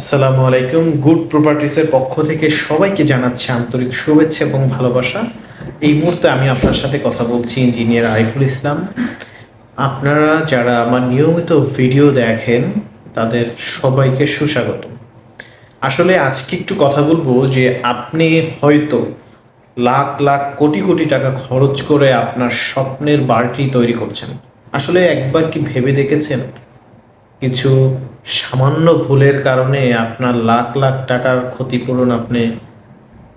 আসসালামু আলাইকুম। গুড প্রপার্টিসের পক্ষ থেকে সবাইকে জানাচ্ছি আন্তরিক শুভেচ্ছা এবং ভালোবাসা। এই মুহূর্তে আমি আপনার সাথে কথা বলছি ইঞ্জিনিয়ার আরিফুল ইসলাম। আপনারা যারা আমার নিয়মিত ভিডিও দেখেন, তাদের সবাইকে সুস্বাগত। আসলে আজকে একটু কথা বলব যে আপনি হয়তো লাখ লাখ কোটি কোটি টাকা খরচ করে আপনার স্বপ্নের বাড়িটি তৈরি করছেন। আসলে একবার কি ভেবে দেখেছেন? কিছু সামান্য ভুলের কারণে আপনার লাখ লাখ টাকার ক্ষতিপূরণ আপনি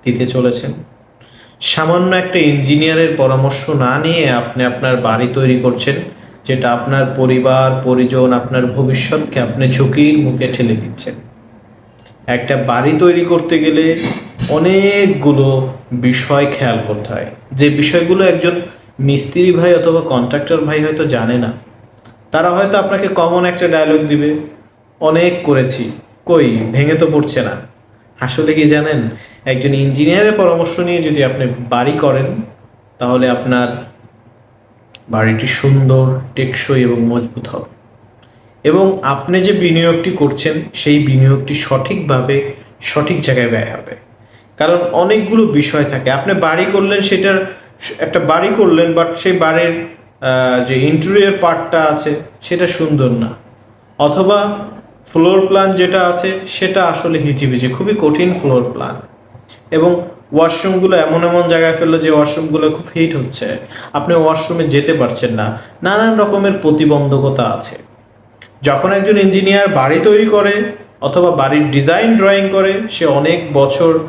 দিতে চলেছেন। সামান্য একটা ইঞ্জিনিয়ারের পরামর্শ না নিয়ে আপনি আপনার বাড়ি তৈরি করছেন, যেটা আপনার পরিবার, পরিজন, আপনার ভবিষ্যৎকে আপনি ঝুঁকির মুখে ঠেলে দিচ্ছেন। একটা বাড়ি তৈরি করতে গেলে অনেকগুলো বিষয় খেয়াল করতে হয়। যে বিষয়গুলো একজন মিস্ত্রি ভাই অথবা কন্ট্রাক্টর ভাই হয়তো জানে না। তারা হয়তো আপনাকে কমন একটা ডায়লগ দিবে। অনেক করেছি। কই, ভেঙে তো পড়ছে না। আসলে কি জানেন, একজন ইঞ্জিনিয়ারের পরামর্শ নিয়ে যদি আপনি বাড়ি করেন, তাহলে আপনার বাড়িটি সুন্দর, টেকসই এবং মজবুত হবে। এবং আপনি যে বিনিয়োগটি করছেন, সেই বিনিয়োগটি সঠিকভাবে, সঠিক জায়গায় ব্যয় হবে। কারণ অনেকগুলো বিষয় থাকে। আপনি বাড়ি করলেন, সেটার একটা বাড়ি করলেন বাট সেই বাড়ির যে ইন্টেরিয়র পার্টটা আছে, সেটা সুন্দর না। অথবা ফ্লোর প্ল্যান যেটা আছে, সেটা আসলে হিজিবিজি, খুবই কঠিন ফ্লোর প্ল্যান। এবং ওয়াশরুমগুলো এমন এমন জায়গায় ফেলল যে ওয়াশরুমগুলো খুব হিট হচ্ছে। আপনি ওয়াশরুমে যেতে পারছেন না। নানান রকমের প্রতিবন্ধকতা আছে। যখন একজন ইঞ্জিনিয়ার বাড়ি তৈরি করে অথবা বাড়ির ডিজাইন ড্রয়িং করে, সে অনেক বছর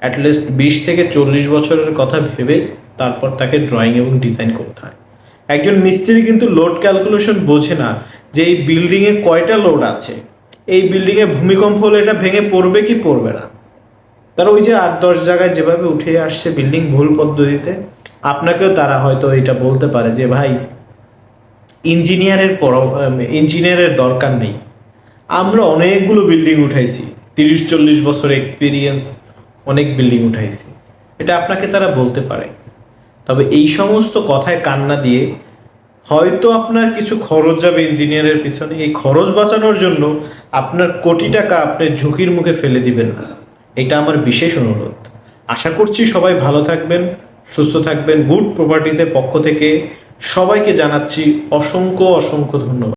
অ্যাটলিস্ট বিশ থেকে চল্লিশ বছরের কথা ভেবে তারপর তাকে ড্রয়িং এবং ডিজাইন করতে হয়। একজন মিস্ত্রি কিন্তু লোড ক্যালকুলেশন বোঝে না যে এই বিল্ডিংয়ে কয়টা লোড আছে। এই বিল্ডিংয়ে ভূমিকম্প হলে এটা ভেঙে পড়বে কি পড়বে না? তারা ওই যে আট দশ জায়গায় যেভাবে উঠে আসছে বিল্ডিং ভুল পদ্ধতিতে, আপনাকেও তারা হয়তো এটা বলতে পারে যে, ভাই ইঞ্জিনিয়ারের পর ইঞ্জিনিয়ারের দরকার নেই। আমরা অনেকগুলো বিল্ডিং উঠাইছি, তিরিশ চল্লিশ বছর এক্সপিরিয়েন্স অনেক বিল্ডিং উঠাইছি। এটা আপনাকে তারা বলতে পারে। তবে এই সমস্ত কথায় কান্না দিয়ে হয়তো আপনার কিছু খরচ যাবে ইঞ্জিনিয়ারের পিছনে। এই খরচ বাঁচানোর জন্য আপনার কোটি টাকা আপনি ঝুঁকির মুখে ফেলে দিবেন না। এটা আমার বিশেষ অনুরোধ। আশা করছি সবাই ভালো থাকবেন, সুস্থ থাকবেন। গুড প্রপার্টিসের পক্ষ থেকে সবাইকে জানাচ্ছি অসংখ্য অসংখ্য ধন্যবাদ।